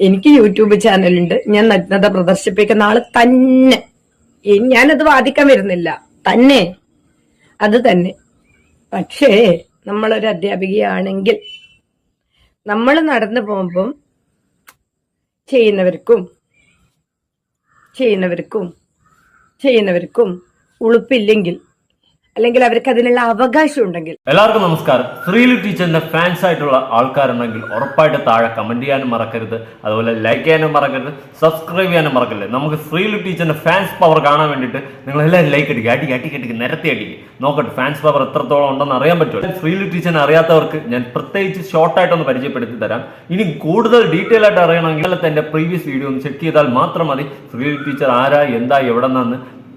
എനിക്ക് യൂട്യൂബ് ചാനലുണ്ട്. ഞാൻ നഗ്നത പ്രദർശിപ്പിക്കുന്ന ആൾ തന്നെ. ഞാനത് വാദിക്കാൻ വരുന്നില്ല. തന്നെ. അത് തന്നെ. പക്ഷേ നമ്മളൊരു അധ്യാപികയാണെങ്കിൽ നമ്മൾ നടന്നു പോകുമ്പം ചെയ്യുന്നവർക്കും ചെയ്യുന്നവർക്കും ചെയ്യുന്നവർക്കും ഉളുപ്പില്ലെങ്കിൽ അല്ലെങ്കിൽ അവർക്ക് അതിനുള്ള അവകാശം ഉണ്ടെങ്കിൽ എല്ലാവർക്കും നമസ്കാരം. ശ്രീലു ടീച്ചറിന്റെ ഫാൻസ് ആയിട്ടുള്ള ആൾക്കാരുണ്ടെങ്കിൽ ഉറപ്പായിട്ട് താഴെ കമന്റ് ചെയ്യാനും മറക്കരുത്. അതുപോലെ ലൈക്ക് ചെയ്യാനും മറക്കരുത്. സബ്സ്ക്രൈബ് ചെയ്യാനും മറക്കരുത്. നമുക്ക് ശ്രീലു ടീച്ചറിന്റെ ഫാൻസ് പവർ കാണാൻ വേണ്ടിയിട്ട് നിങ്ങൾ എല്ലാവരും ലൈക്ക് അടിക്കുക അടിക്കുക അടിക്കുക അടിക്കുക നിരത്തി അടിക്കുക. നോക്കട്ടെ ഫാൻസ് പവർ എത്രത്തോളം ഉണ്ടെന്ന് അറിയാൻ പറ്റുമോ? ശ്രീലു ടീച്ചറിനെ അറിയാത്തവർക്ക് ഞാൻ പ്രത്യേകിച്ച് ഷോർട്ടായിട്ടൊന്ന് പരിചയപ്പെടുത്തി തരാം. ഇനി കൂടുതൽ ഡീറ്റെയിൽ ആയിട്ട് അറിയണമെങ്കിൽ എന്റെ പ്രീവിയസ് വീഡിയോ ഒന്ന് ചെക്ക് ചെയ്താൽ മാത്രം മതി. ശ്രീലു ടീച്ചർ ആരാ എന്താ എവിടെ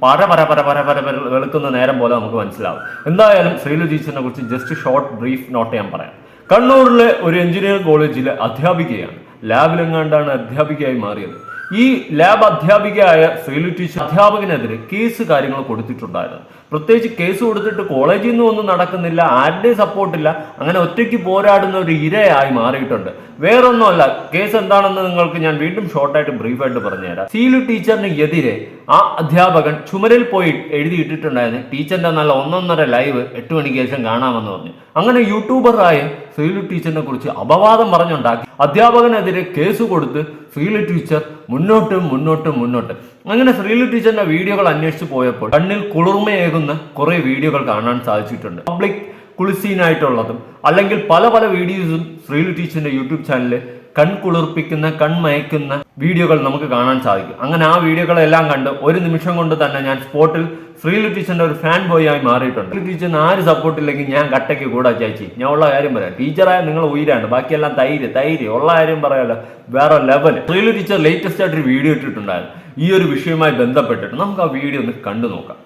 പര പര പര പര പര വെളുക്കുന്ന നേരം പോലെ നമുക്ക് മനസ്സിലാവും. എന്തായാലും ശ്രീലു ടീച്ചറിനെ കുറിച്ച് ജസ്റ്റ് ഷോർട്ട് ബ്രീഫ് നോട്ട് ഞാൻ പറയാം. കണ്ണൂരിലെ ഒരു എഞ്ചിനീയറിംഗ് കോളേജിലെ അധ്യാപികയാണ്. ലാബിലെങ്ങാണ്ടാണ് അധ്യാപികയായി മാറിയത്. ഈ ലാബ് അധ്യാപികയായ ശ്രീലു ടീച്ചർ അധ്യാപകനെതിരെ കേസ് കാര്യങ്ങൾ കൊടുത്തിട്ടുണ്ടായിരുന്നു. പ്രത്യേകിച്ച് കേസ് കൊടുത്തിട്ട് കോളേജിൽ നിന്നും ഒന്നും നടക്കുന്നില്ല ആരുടെയും സപ്പോർട്ടില്ല അങ്ങനെ ഒറ്റയ്ക്ക് പോരാടുന്ന ഒരു ഇരയായി മാറിയിട്ടുണ്ട്. വേറൊന്നുമല്ല കേസ് എന്താണെന്ന് നിങ്ങൾക്ക് ഞാൻ വീണ്ടും ഷോർട്ടായിട്ട് ബ്രീഫായിട്ട് പറഞ്ഞുതരാം. സീലു ടീച്ചറിന് എതിരെ ആ അധ്യാപകൻ ചുമരിൽ പോയി എഴുതിയിട്ടിട്ടുണ്ടായിരുന്നു. ടീച്ചറിന്റെ നല്ല ഒന്നൊന്നര ലൈവ് എട്ട് മണിക്ക് ശേഷം കാണാമെന്ന് പറഞ്ഞു. അങ്ങനെ യൂട്യൂബറായ സീലു ടീച്ചറിനെ കുറിച്ച് അപവാദം പറഞ്ഞുണ്ടാക്കി. അധ്യാപകനെതിരെ കേസ് കൊടുത്ത് സീലു ടീച്ചർ മുന്നോട്ട് മുന്നോട്ട് മുന്നോട്ട് അങ്ങനെ ശ്രീലു ടീച്ചറിന്റെ വീഡിയോകൾ അന്വേഷിച്ച് പോയപ്പോൾ കണ്ണിൽ കുളിർമയേകുന്ന കുറെ വീഡിയോകൾ കാണാൻ സാധിച്ചിട്ടുണ്ട്. പബ്ലിക് കുളിസീനായിട്ടുള്ളതും അല്ലെങ്കിൽ പല പല വീഡിയോസും ശ്രീലു ടീച്ചറിന്റെ യൂട്യൂബ് ചാനലിൽ കൺകുളിർപ്പിക്കുന്ന കൺമയക്കുന്ന വീഡിയോകൾ നമുക്ക് കാണാൻ സാധിക്കും. അങ്ങനെ ആ വീഡിയോകളെല്ലാം കണ്ട് ഒരു നിമിഷം കൊണ്ട് തന്നെ ഞാൻ സ്പോട്ടിൽ ശ്രീലു ടീച്ചറിന്റെ ഒരു ഫാൻ ബോയ് ആയി മാറിയിട്ടുണ്ട്. ശ്രീലു ടീച്ചറിന് ആര് സപ്പോർട്ട് ഇല്ലെങ്കിൽ ഞാൻ കട്ടയ്ക്ക് കൂടാ ചേച്ചി. ഞാൻ ഉള്ള കാര്യം പറയാം. ടീച്ചറായ നിങ്ങൾ ഉയരാണ്. ബാക്കിയെല്ലാം തൈര് തൈര് ഉള്ള കാര്യം പറയാലോ. വേറെ ലെവൽ ശ്രീലു ടീച്ചർ ലേറ്റസ്റ്റ് ആയിട്ട് ഒരു വീഡിയോ ഇട്ടിട്ടുണ്ടായിരുന്നു. ഈ ഒരു വിഷയവുമായി ബന്ധപ്പെട്ടിട്ട്. നമുക്ക് ആ വീഡിയോ ഒന്ന് കണ്ടു നോക്കാം.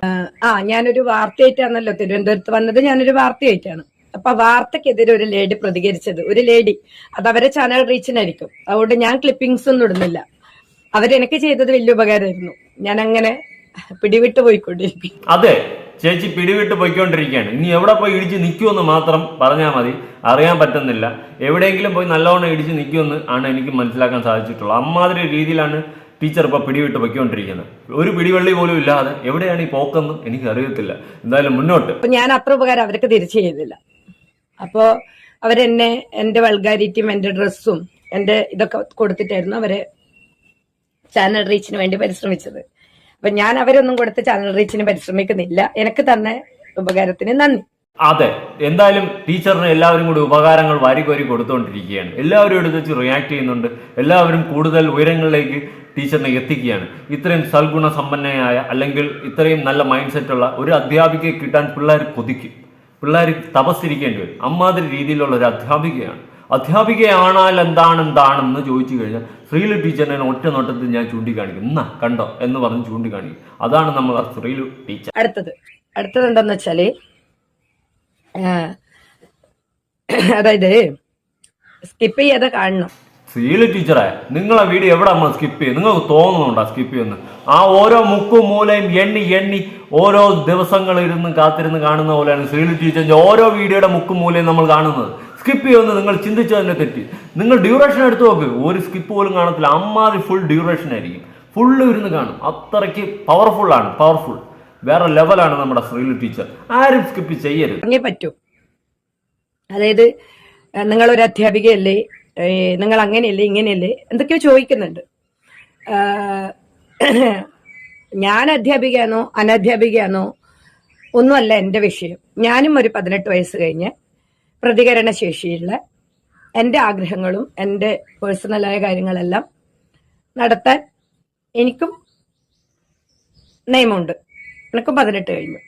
ആ ഞാനൊരു വാർത്തയായിട്ടാണല്ലോ തിരുവനന്തപുരത്ത് വന്നത്. ഞാനൊരു വാർത്തയായിട്ടാണ് അപ്പൊ വാർത്തക്കെതിരെ ഒരു ലേഡി പ്രതികരിച്ചത്. ഒരു ലേഡി. അത് അവരെ ചാനൽ റീച്ചിനായിരിക്കും അതുകൊണ്ട് ഞാൻ ക്ലിപ്പിംഗ്സ് ഒന്നും ഇടുന്നില്ല. അവരെനിക്ക് ചെയ്തത് വലിയ ഉപകാരമായിരുന്നു. ഞാൻ അങ്ങനെ പിടിവിട്ട് പോയിക്കൊണ്ടിരിക്കും. അതെ. ചേച്ചി പിടിവിട്ട് പോയിക്കൊണ്ടിരിക്കുകയാണ്. ഇനി എവിടെ പോയി ഇടിച്ച് നിൽക്കുമെന്ന് മാത്രം പറഞ്ഞാൽ മതി. അറിയാൻ പറ്റുന്നില്ല. എവിടെയെങ്കിലും പോയി നല്ലവണ്ണം ഇടിച്ച് നിൽക്കുമെന്ന് ആണ് എനിക്ക് മനസ്സിലാക്കാൻ സാധിച്ചിട്ടുള്ളത്. അമ്മാതിരി രീതിയിലാണ് ടീച്ചർ ഇപ്പോൾ പിടിവിട്ട് പൊയ്ക്കൊണ്ടിരിക്കുന്നത്. ഒരു പിടിവള്ളി പോലും ഇല്ലാതെ എവിടെയാണ് ഈ പോക്കെന്ന് എനിക്ക് അറിയത്തില്ല എന്തായാലും മുന്നോട്ട്. ഞാൻ അത്ര ഉപകാരം അവർക്ക് തിരിച്ചു ചെയ്തില്ല. അപ്പോ അവരെന്നെ എന്റെ വൾഗാരിറ്റിയും എന്റെ ഡ്രസ്സും എന്റെ ഇതൊക്കെ കൊടുത്തിട്ടായിരുന്നു അവരെ ചാനൽ റീച്ചിന് വേണ്ടി പരിശ്രമിച്ചത്. അപ്പൊ ഞാൻ അവരൊന്നും കൊടുത്ത് ചാനൽ റീച്ചിന് പരിശ്രമിക്കുന്നില്ല. എനിക്ക് തന്നെ ഉപകാരത്തിന് നന്ദി. അതെ. എന്തായാലും ടീച്ചറിന് എല്ലാവരും കൂടി ഉപകാരങ്ങൾ വാരി കോരി കൊടുത്തുകൊണ്ടിരിക്കുകയാണ് എല്ലാവരും എടുത്ത് റിയാക്ട് ചെയ്യുന്നുണ്ട്. എല്ലാവരും കൂടുതൽ ഉയരങ്ങളിലേക്ക് ടീച്ചറിനെ എത്തിക്കുകയാണ്. ഇത്രയും സൽഗുണ സമ്പന്നയായ അല്ലെങ്കിൽ ഇത്രയും നല്ല മൈൻഡ് സെറ്റുള്ള ഒരു അധ്യാപികയെ കിട്ടാൻ പിള്ളേർ കൊതിക്കും. പിള്ളേർ തപസ്സിരിക്കേണ്ടി വരും. അമ്മാതിരി രീതിയിലുള്ള ഒരു അധ്യാപികയാണ്. അധ്യാപികയാണാൽ എന്താണ് എന്താണെന്ന് ചോദിച്ചു കഴിഞ്ഞാൽ ശ്രീലു ടീച്ചറിനെ ഒറ്റ നോട്ടത്തിൽ ഞാൻ ചൂണ്ടിക്കാണിക്കും. എന്നാ കണ്ടോ? എന്ന് പറഞ്ഞ് ചൂണ്ടിക്കാണിക്കും. അതാണ് നമ്മൾ ആ ശ്രീലു ടീച്ചർ. അടുത്തത്. അടുത്തത് എന്താന്ന് വെച്ചാൽ അതായത് സ്കിപ്പ് ചെയ്യാതെ കാണണം. സീൽ ടീച്ചറെ നിങ്ങളെ വീഡിയോ എവിടെ നമ്മൾ സ്കിപ്പ് ചെയ്യും നിങ്ങൾക്ക് തോന്നുന്നുണ്ടോ സ്കിപ്പ് ചെയ്യുന്നു ആ ഓരോ മുക്കും മൂലയും എണ്ണി എണ്ണി ഓരോ ദിവസങ്ങൾ ഇരുന്ന് കാത്തിരുന്ന് കാണുന്ന പോലെയാണ് സീൽ ടീച്ചറിന്റെ ഓരോ വീഡിയോയുടെ മുക്കും മൂലയും നമ്മൾ കാണുന്നത്. സ്കിപ്പ് ചെയ്യുമെന്ന് നിങ്ങൾ ചിന്തിച്ചു തന്നെ തെറ്റി. നിങ്ങൾ ഡ്യൂറേഷൻ എടുത്തു നോക്ക്. ഒരു സ്കിപ്പ് പോലും കാണത്തില്ല. അമ്മാതി ഫുൾ ഡ്യൂറേഷൻ ആയിരിക്കും. ഫുള്ള് ഇരുന്ന് കാണും. അത്രയ്ക്ക് പവർഫുള്ളാണ് പവർഫുൾ വേറെ ലെവലാണ് നമ്മുടെ ശ്രീലു ടീച്ചർ. ആരും സ്കിപ്പ് ചെയ്യരുത്. പറ്റൂ. അതായത് നിങ്ങളൊരു അധ്യാപികയല്ലേ? നിങ്ങൾ അങ്ങനെയല്ലേ ഇങ്ങനെയല്ലേ? എന്തൊക്കെയോ ചോദിക്കുന്നുണ്ട്. ഞാൻ അധ്യാപികയാണോ അനധ്യാപികയാണോ? ഒന്നുമല്ല എന്റെ വിഷയം. ഞാനും ഒരു പതിനെട്ട് വയസ്സ് കഴിഞ്ഞ് പ്രതികരണ ശേഷിയുള്ള എന്റെ ആഗ്രഹങ്ങളും എന്റെ പേഴ്സണലായ കാര്യങ്ങളെല്ലാം നടത്താൻ എനിക്കും നിയമമുണ്ട്. എനിക്കും പതിനെട്ട് കഴിഞ്ഞു.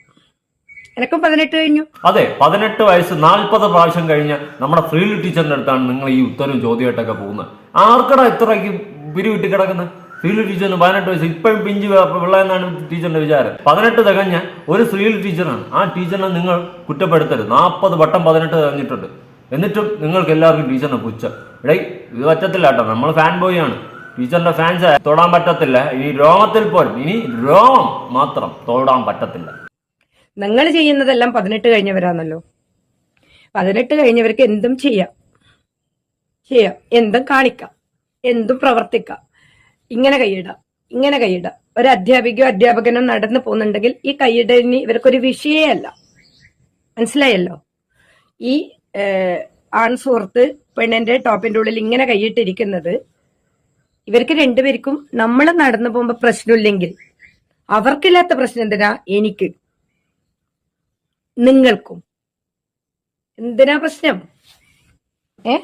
എനിക്കും പതിനെട്ട് കഴിഞ്ഞു. അതെ പതിനെട്ട് വയസ്സ് നാൽപ്പത് പ്രാവശ്യം കഴിഞ്ഞ നമ്മുടെ ഫ്രീലി ടീച്ചറിന്റെ അടുത്താണ് നിങ്ങൾ ഈ ഉത്തരവും ചോദ്യമായിട്ടൊക്കെ പോകുന്നത്. ആർക്കടാ ഇത്രയ്ക്ക് പിരിവിട്ട് കിടക്കുന്നത്? ഫ്രീലി ടീച്ചറിന് പതിനെട്ട് വയസ്സ് ഇപ്പോഴും പിഞ്ച് പിള്ള എന്നാണ് ടീച്ചറിന്റെ വിചാരം. പതിനെട്ട് തികഞ്ഞ ഒരു ഫ്രീലി ടീച്ചറാണ് ആ ടീച്ചറിനെ നിങ്ങൾ കുറ്റപ്പെടുത്തരുത്. നാൽപ്പത് വട്ടം പതിനെട്ട് തികഞ്ഞിട്ടുണ്ട്. എന്നിട്ടും നിങ്ങൾക്ക് എല്ലാവർക്കും ടീച്ചറിനെ പുച്ഛ. ഇടയ് ഇത് പറ്റത്തില്ല കേട്ടോ നമ്മൾ ഫാൻ ബോയ് ആണ് ടീച്ചറിന്റെ ഫാൻസ് തൊടാൻ പറ്റത്തില്ല. ഈ രോമത്തിൽ പോലും ഇനി രോമം മാത്രം തൊടാൻ പറ്റത്തില്ല. നിങ്ങൾ ചെയ്യുന്നതെല്ലാം പതിനെട്ട് കഴിഞ്ഞവരാണല്ലോ. പതിനെട്ട് കഴിഞ്ഞവർക്ക് എന്തും ചെയ്യാം. ചെയ്യാം. എന്തും കാണിക്കാം. എന്തും പ്രവർത്തിക്കാം. ഇങ്ങനെ കൈയിടാം. ഇങ്ങനെ കൈയിടാം. ഒരു അധ്യാപികയോ അധ്യാപകനോ നടന്നു പോകുന്നുണ്ടെങ്കിൽ ഈ കൈയിടലിന് ഇവർക്കൊരു വിഷയമല്ല മനസ്സിലായല്ലോ? ഈ ആൺ സുഹൃത്ത് പെണ്ണിന്റെ ടോപ്പിന്റെ ഉള്ളിൽ ഇങ്ങനെ കൈയിട്ടിരിക്കുന്നത് ഇവർക്ക് രണ്ടുപേർക്കും നമ്മൾ നടന്നു പോകുമ്പോൾ പ്രശ്നമില്ലെങ്കിൽ അവർക്കില്ലാത്ത പ്രശ്നം എന്തിനാ? എനിക്ക്. നിങ്ങൾക്കും. എന്തിനാ പ്രശ്നം? ഏ?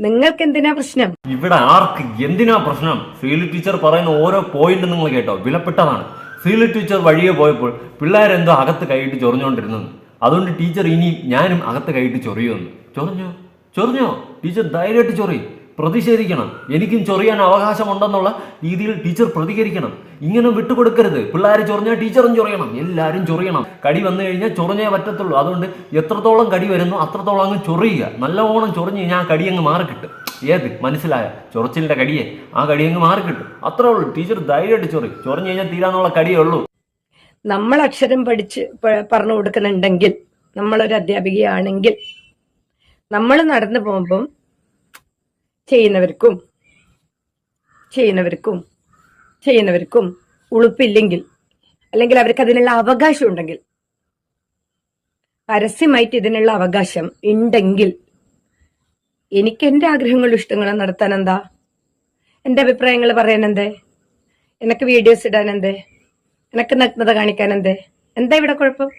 നിങ്ങൾക്ക് എന്തിനാ പ്രശ്നം? ഇവിടെ ആർക്ക് എന്തിനാ പ്രശ്നം? സീലി ടീച്ചർ പറയുന്ന ഓരോ പോയിന്റ് നിങ്ങൾ കേട്ടോ. വിലപ്പെട്ടതാണ്. സീലി ടീച്ചർ വഴിയെ പോയപ്പോൾ പിള്ളേരെന്തോ അകത്ത് കൈയിട്ട് ചൊറിഞ്ഞുകൊണ്ടിരുന്നു അതുകൊണ്ട് ടീച്ചർ ഇനിയും ഞാനും അകത്ത് കൈയിട്ട് ചൊറിയുമെന്ന്. ചൊറിഞ്ഞോ? ചൊറിഞ്ഞോ? ടീച്ചർ ധൈര്യമായിട്ട് ചൊറി. പ്രതിഷേധിക്കണം. എനിക്കും ചൊറിയാൻ അവകാശമുണ്ടെന്നുള്ള രീതിയിൽ ടീച്ചർ പ്രതികരിക്കണം. ഇങ്ങനെ വിട്ടുകൊടുക്കരുത്. പിള്ളേർ ചൊറിഞ്ഞാൽ ടീച്ചറും ചൊറിയണം. എല്ലാവരും ചൊറിയണം. കടി വന്നു കഴിഞ്ഞാൽ ചൊറിഞ്ഞേ പറ്റത്തുള്ളൂ. അതുകൊണ്ട് എത്രത്തോളം കടി വരുന്നു അത്രത്തോളം അങ്ങ് ചൊറിയുക. നല്ലവണ്ണം ചൊറിഞ്ഞ് ഞാൻ കടി അങ്ങ് മാറിക്കിട്ടും. ഏത്? മനസ്സിലായ? ചൊറച്ചിലിന്റെ കടിയെ. ആ കടി അങ്ങ് മാറിക്കിട്ടും. അത്രേ ഉള്ളൂ. ടീച്ചർ ധൈര്യമായിട്ട് ചൊറി. ചൊറിഞ്ഞു കഴിഞ്ഞാൽ തീരാനുള്ള കടിയേ ഉള്ളൂ. നമ്മൾ അക്ഷരം പഠിച്ച് പറഞ്ഞു കൊടുക്കുന്നുണ്ടെങ്കിൽ നമ്മളൊരു അധ്യാപികയാണെങ്കിൽ നമ്മൾ നടന്നു പോകുമ്പം ചെയ്യുന്നവർക്കും ചെയ്യുന്നവർക്കും ചെയ്യുന്നവർക്കും ഉളുപ്പില്ലെങ്കിൽ അല്ലെങ്കിൽ അവർക്ക് അതിനുള്ള അവകാശം ഉണ്ടെങ്കിൽ പരസ്യമായിട്ട് ഇതിനുള്ള അവകാശം ഉണ്ടെങ്കിൽ എനിക്ക് എന്റെ ആഗ്രഹങ്ങളും ഇഷ്ടങ്ങളും നടത്താൻ എന്താ എന്റെ അഭിപ്രായങ്ങൾ പറയാൻ എന്തേ എനിക്ക് വീഡിയോസ് ഇടാൻ എന്തേ എനക്ക് നഗ്നത കാണിക്കാൻ എന്തേ എന്താ ഇവിടെ കുഴപ്പം?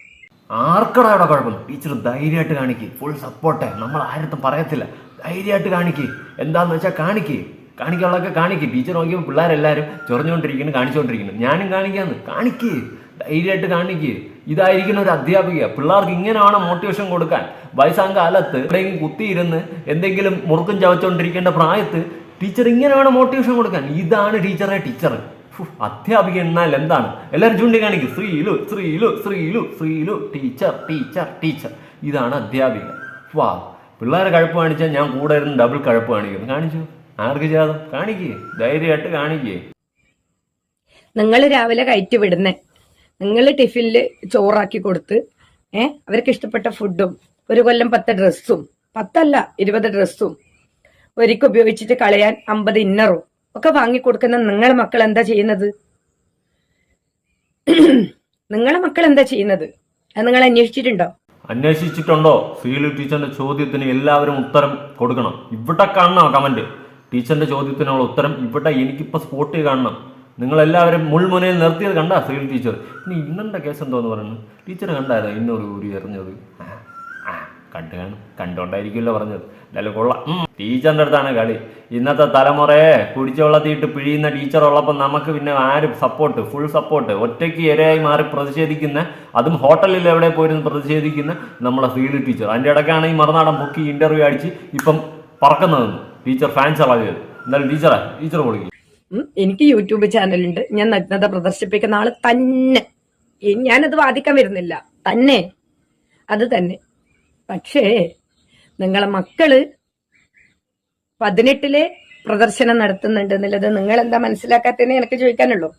ആർക്കടാ ഇവിടെ കുഴപ്പം? ടീച്ചർ ധൈര്യമായിട്ട് കാണിക്കും. ഫുൾ സപ്പോർട്ട് നമ്മൾ ആരത്തും പറയത്തില്ല. ധൈര്യമായിട്ട് കാണിക്ക്. എന്താന്ന് വെച്ചാൽ കാണിക്ക്. കാണിക്കാനുള്ളതൊക്കെ കാണിക്ക്. ടീച്ചർ നോക്കിയപ്പോൾ പിള്ളേരെല്ലാവരും ചൊറിഞ്ഞുകൊണ്ടിരിക്കുന്നു കാണിച്ചുകൊണ്ടിരിക്കുന്നു. ഞാനും കാണിക്കാന്ന്. കാണിക്ക്. ധൈര്യമായിട്ട് കാണിക്ക്. ഇതായിരിക്കുന്ന ഒരു അധ്യാപിക. പിള്ളേർക്ക് ഇങ്ങനെയാണ് മോട്ടിവേഷൻ കൊടുക്കാൻ. വയസ്സാം കാലത്ത് എവിടെയെങ്കിലും കുത്തിയിരുന്ന് എന്തെങ്കിലും മുറുക്കും ചവച്ചുകൊണ്ടിരിക്കേണ്ട പ്രായത്ത് ടീച്ചർ ഇങ്ങനെയാണ് മോട്ടിവേഷൻ കൊടുക്കാൻ. ഇതാണ് ടീച്ചറെ ടീച്ചർ അധ്യാപിക എന്നാൽ എന്താണ്? എല്ലാവരും ചൂണ്ടിക്കാണിക്കും Sreelu Sreelu Sreelu Sreelu teacher teacher teacher ഇതാണ് അധ്യാപിക. വാ. പിള്ളേരെ കഴപ്പ് കാണിച്ചാൽ ഞാൻ കൂടെ ഇരുന്ന് ഡബിൾ കഴപ്പ് കാണിക്കുന്നു കാണിച്ചു? ആർക്ക് ജാതം? കാണിക്കേ. ധൈര്യമായിട്ട് കാണിക്കേ. നിങ്ങൾ രാവിലെ കയറ്റി വിടുന്നേ. നിങ്ങൾ ടിഫിനിൽ ചോറാക്കി കൊടുത്ത് ഏ അവർക്ക് ഇഷ്ടപ്പെട്ട ഫുഡും ഒരു കൊല്ലം പത്ത് ഡ്രസ്സും പത്തല്ല ഇരുപത് ഡ്രസ്സും ഒരിക്കൽ ഉപയോഗിച്ചിട്ട് കളയാൻ അമ്പത് ഇന്നറും ഒക്കെ വാങ്ങി കൊടുക്കുന്ന നിങ്ങളെ മക്കൾ എന്താ ചെയ്യുന്നത്? നിങ്ങളെ മക്കൾ എന്താ ചെയ്യുന്നത്? അത് നിങ്ങൾ അന്വേഷിച്ചിട്ടുണ്ടോ? അന്വേഷിച്ചിട്ടുണ്ടോ? ഫീൽഡ് ടീച്ചറിന്റെ ചോദ്യത്തിന് എല്ലാവരും ഉത്തരം കൊടുക്കണം. ഇവിടെ കാണണം കമന്റ്. ടീച്ചറിന്റെ ചോദ്യത്തിനുള്ള ഉത്തരം ഇവിടെ എനിക്കിപ്പോൾ സ്പോട്ടിൽ കാണണം. നിങ്ങൾ എല്ലാവരും മുൾമുനയിൽ നിർത്തിയത് കണ്ടാ ഫീൽഡ് ടീച്ചർ? ഇനി ഇന്നത്തെ കേസ് എന്തോന്ന് പറയുന്നത്? ടീച്ചർ കണ്ടായിരുന്നു? ഇന്നൊരു ഊരി എറിഞ്ഞത്. കണ്ടു കാണും കണ്ടോണ്ടായിരിക്കുമല്ലോ പറഞ്ഞത്. എന്തായാലും കൊള്ളാം. ടീച്ചറിന്റെ അടുത്താണ് കളി. ഇന്നത്തെ തലമുറയെ കുടിച്ച വെള്ളത്തിയിട്ട് പിഴിയുന്ന ടീച്ചർ ഉള്ളപ്പോൾ നമുക്ക് പിന്നെ ആരും സപ്പോർട്ട് ഫുൾ സപ്പോർട്ട് ഒറ്റയ്ക്ക് ഇരയായി മാറി പ്രതിഷേധിക്കുന്ന അതും ഹോട്ടലിൽ എവിടെ പോയിരുന്നു പ്രതിഷേധിക്കുന്ന നമ്മളെ ഫീൽഡ് ടീച്ചർ അതിന്റെ ഇടയ്ക്കാണ് ഈ മറുനാടൻ പൊക്കി ഇന്റർവ്യൂ അടിച്ച് ഇപ്പം പറക്കുന്നതെന്ന് ടീച്ചർ ഫാൻസ് ഇളകിയത് എന്തായാലും ടീച്ചറെ ടീച്ചർ കൊടുക്കും എനിക്ക് യൂട്യൂബ് ചാനലുണ്ട് ഞാൻ നഗ്നത പ്രദർശിപ്പിക്കുന്ന ആൾ തന്നെ. ഞാനത് വാദിക്കാൻ വരുന്നില്ല. തന്നെ. അത് തന്നെ. പക്ഷേ നിങ്ങളെ മക്കൾ പതിനെട്ടിലെ പ്രദർശനം നടത്തുന്നുണ്ട് എന്നുള്ളത് നിങ്ങൾ എന്താ മനസ്സിലാക്കാത്തതെന്ന് എനിക്ക് ചോദിക്കാനുള്ളൂ.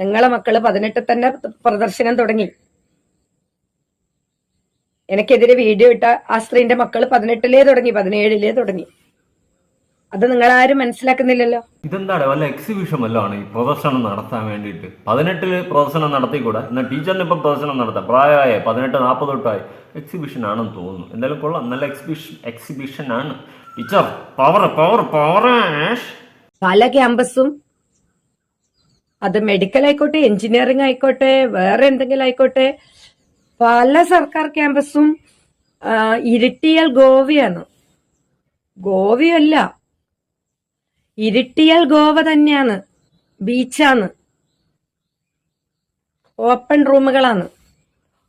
നിങ്ങളെ മക്കൾ പതിനെട്ടിൽ തന്നെ പ്രദർശനം തുടങ്ങി. എനിക്കെതിരെ വീഡിയോ ഇട്ട ആ സ്ത്രീന്റെ മക്കൾ പതിനെട്ടിലേ തുടങ്ങി പതിനേഴിലേ തുടങ്ങി. അത് നിങ്ങൾ ആരും മനസ്സിലാക്കുന്നില്ലല്ലോ. ഇതെന്താണ്? വല്ല എക്സിബിഷൻ വല്ലതാണ് ഈ പ്രദർശനം നടത്താൻ വേണ്ടിയിട്ട്? പതിനെട്ടിൽ പ്രദർശനം നടത്തിക്കൂടെ? എന്നാൽ ടീച്ചറിന് ഇപ്പം പ്രദർശനം നടത്താം. പ്രായമായ പതിനെട്ട് നാൽപ്പത് തൊട്ടായി. എക്സിബിഷൻ ആണെന്ന് തോന്നുന്നു. എന്തായാലും കൊള്ളാം. നല്ല എക്സിബിഷൻ എക്സിബിഷൻ ആണ്. ടീച്ചർ പവർ പവർ പവർ പല ക്യാമ്പസും അത് മെഡിക്കൽ ആയിക്കോട്ടെ എഞ്ചിനീയറിംഗ് ആയിക്കോട്ടെ വേറെ എന്തെങ്കിലും ആയിക്കോട്ടെ. പല സർക്കാർ ക്യാമ്പസും ഇരിട്ടിയാൽ ഗോവയാണ്. ഗോവയല്ല. ഇരിട്ടിയാൽ ഗോവ തന്നെയാണ്. ബീച്ചാണ്. ഓപ്പൺ റൂമുകളാണ്.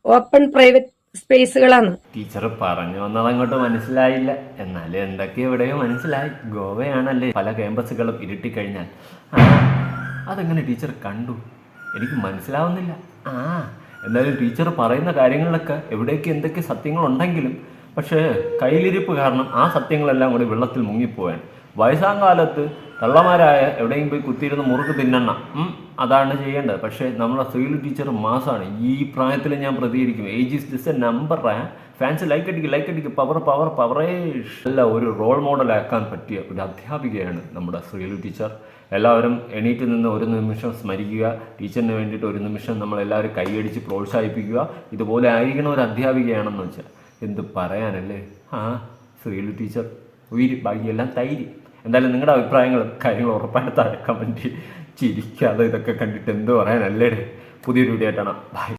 ഓപ്പൺ പ്രൈവറ്റ് സ്പേസുകളാണ്. ടീച്ചർ പറഞ്ഞു വന്നത് അങ്ങോട്ട് മനസ്സിലായില്ല. എന്നാലും എന്തൊക്കെ എവിടെയോ മനസ്സിലായി. ഗോവയാണല്ലേ പല ക്യാമ്പസുകളും ഇരുട്ടി കഴിഞ്ഞാൽ അതെങ്ങനെ ടീച്ചർ കണ്ടു? എനിക്ക് മനസ്സിലാവുന്നില്ല. ആ എന്നാലും ടീച്ചർ പറയുന്ന കാര്യങ്ങളിലൊക്കെ എവിടേക്ക് എന്തൊക്കെ സത്യങ്ങളുണ്ടെങ്കിലും പക്ഷേ കയ്യിലിരിപ്പ് കാരണം ആ സത്യങ്ങളെല്ലാം കൂടി വെള്ളത്തിൽ മുങ്ങിപ്പോവാൻ വയസ്സാം തള്ളമാരായ എവിടെയും പോയി കുത്തിയിരുന്ന് മുറുക്ക് തിന്നണ്ണ അതാണ് ചെയ്യേണ്ടത്. പക്ഷേ നമ്മളെ ശ്രീലു ടീച്ചർ മാസമാണ് ഈ പ്രായത്തിൽ ഞാൻ പ്രതികരിക്കും. Age is just a number fans like അടിക്കുക ലൈക്ക് അടിക്കുക പവർ പവർ പവറേ അല്ല ഒരു റോൾ മോഡലാക്കാൻ പറ്റിയ ഒരു അധ്യാപികയാണ് നമ്മുടെ ശ്രീലു ടീച്ചർ. എല്ലാവരും എണീറ്റ് നിന്ന് ഒരു നിമിഷം സ്മരിക്കുക. ടീച്ചറിന് വേണ്ടിയിട്ട് ഒരു നിമിഷം നമ്മളെല്ലാവരും കൈയടിച്ച് പ്രോത്സാഹിപ്പിക്കുക. ഇതുപോലെ ആയിരിക്കണം ഒരു അധ്യാപികയാണെന്ന് വെച്ചാൽ എന്ത് പറയാനല്ലേ? ആ ശ്രീലു ടീച്ചർ. ഉയിര് ബാക്കിയെല്ലാം തൈര്. എന്തായാലും നിങ്ങളുടെ അഭിപ്രായങ്ങളും കാര്യങ്ങളും ഉറപ്പായിട്ട് താഴെ കമന്റ് ചിരിക്കാതെ ഇതൊക്കെ കണ്ടിട്ട് എന്ത് പറയാനല്ലേ പുതിയൊരു വീഡിയോ ആയിട്ടാണ്. ബൈ